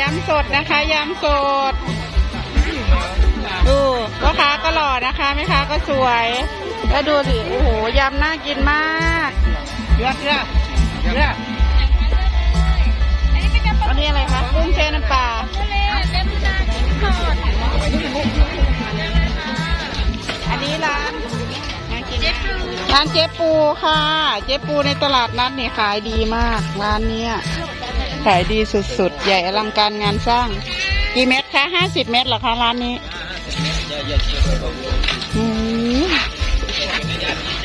ยำสดนะคะยำสด ดูพ่อค้าก็หล่อนะคะแม่ค้าก็สวย แล้วดูสิโอ้โหยำน่ากินมากเยอะเยอะเยอะอันนี้อะไรคะกุ้งแช่น้ำปลา เจ๊ปูค่ะ เจ๊ปูในตลาดนัดเนี่ยขายดีมากร้านเนี้ยขายดีสุดๆ ใหญ่อลังการงานสร้าง กี่เม็ดคะห้าสิบเม็ดเหรอคะร้านนี้อืม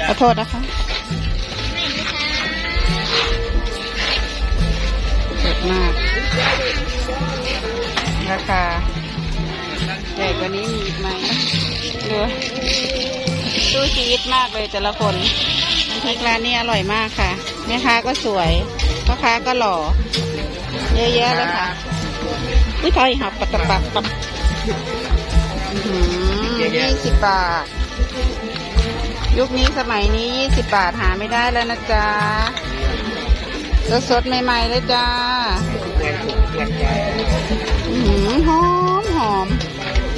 ขอโทษนะคะสดมาก ราคาใหญ่กว่านี้มีอีกไหมดู สู้ชีวิตมากเลยแต่ละคนน้ำพริกร้านนี้อร่อยมากค่ะ แม่ค้าก็สวยพ่อค้าก็หล่อ เยอะแยะเลยค่ะอุ้ยถอยหับปัตตะปักปับยี่สิบบาท ยุคนี้สมัยนี้ยี่สิบบาทหาไม่ได้แล้วนะจ๊ะสดๆใหม่ๆเลยจ้าหอมหอม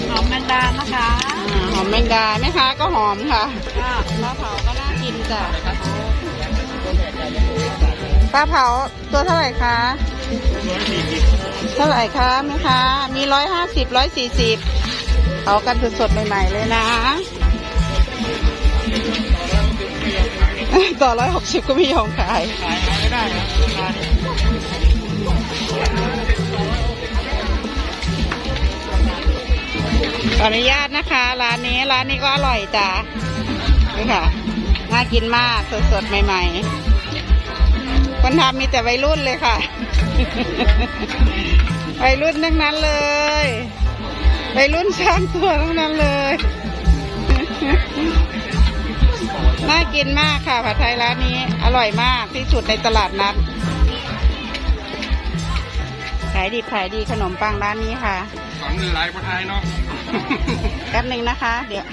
หอมแมงดานะคะ หอมแมงดาแม่ค้าก็หอมค่ะปลาเผาก็น่ากินจ้ะปลาเผาตัวเท่าไหร่คะเท่าไหร่คะแม่ค้ามีร้อยห้าสิบร้อยสี่สิบเผากันสดๆใหม่ ๆ เลยนะ ต่อร้อยหกสิบก็ไม่ยอมขายขายไม่ได้ ออนุญาตนะคะ ร้านนี้ร้านนี้ก็อร่อยจ้ะนี่ค่ะ น่ากินมากสดๆ ใหม่ ๆ คนทำมีแต่วัยรุ่นเลยค่ะ วัยรุ่นทั้งนั้นเลย วัยรุ่นช่างตัวทั้งนั้นเลย น่ากินมากค่ะผัดไทยร้านนี้ อร่อยมากที่สุดในตลาดนัดขายดีขายดีขนมปังร้านนี้ค่ะ ของเงินไหลคนไทยเนาะแป๊บหนึ่งนะคะ เดี๋ยว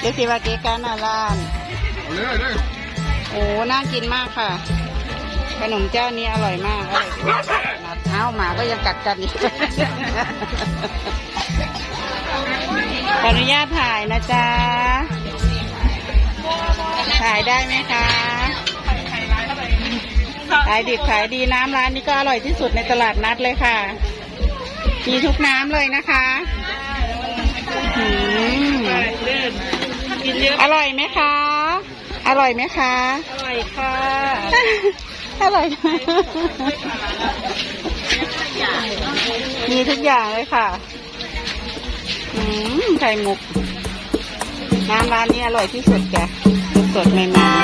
เดี๋ยวสิวาเกะกันอาร้านเอาเลยเลยโอ้น่ากินมากค่ะ ขนมเจ้านี้อร่อยมากอร่อยที่สุดนัดเอ้าหมาก็ยังกัดกันอีกขออนุญาตถ่ายนะจ๊ะถ่ายได้ไหมคะขายดิบขายดีน้ำร้านนี้ก็อร่อยที่สุดในตลาดนัดเลยค่ะ มีทุกน้ำเลยนะคะอืมกินเยอะอร่อยไหมคะ อร่อยไหมคะ อร่อยค่ะ อร่อยมีทุกอย่างเลยค่ะ อืมไข่มุก น้ำร้านนี้อร่อยที่สุดจ้ะสดๆใหม่ๆ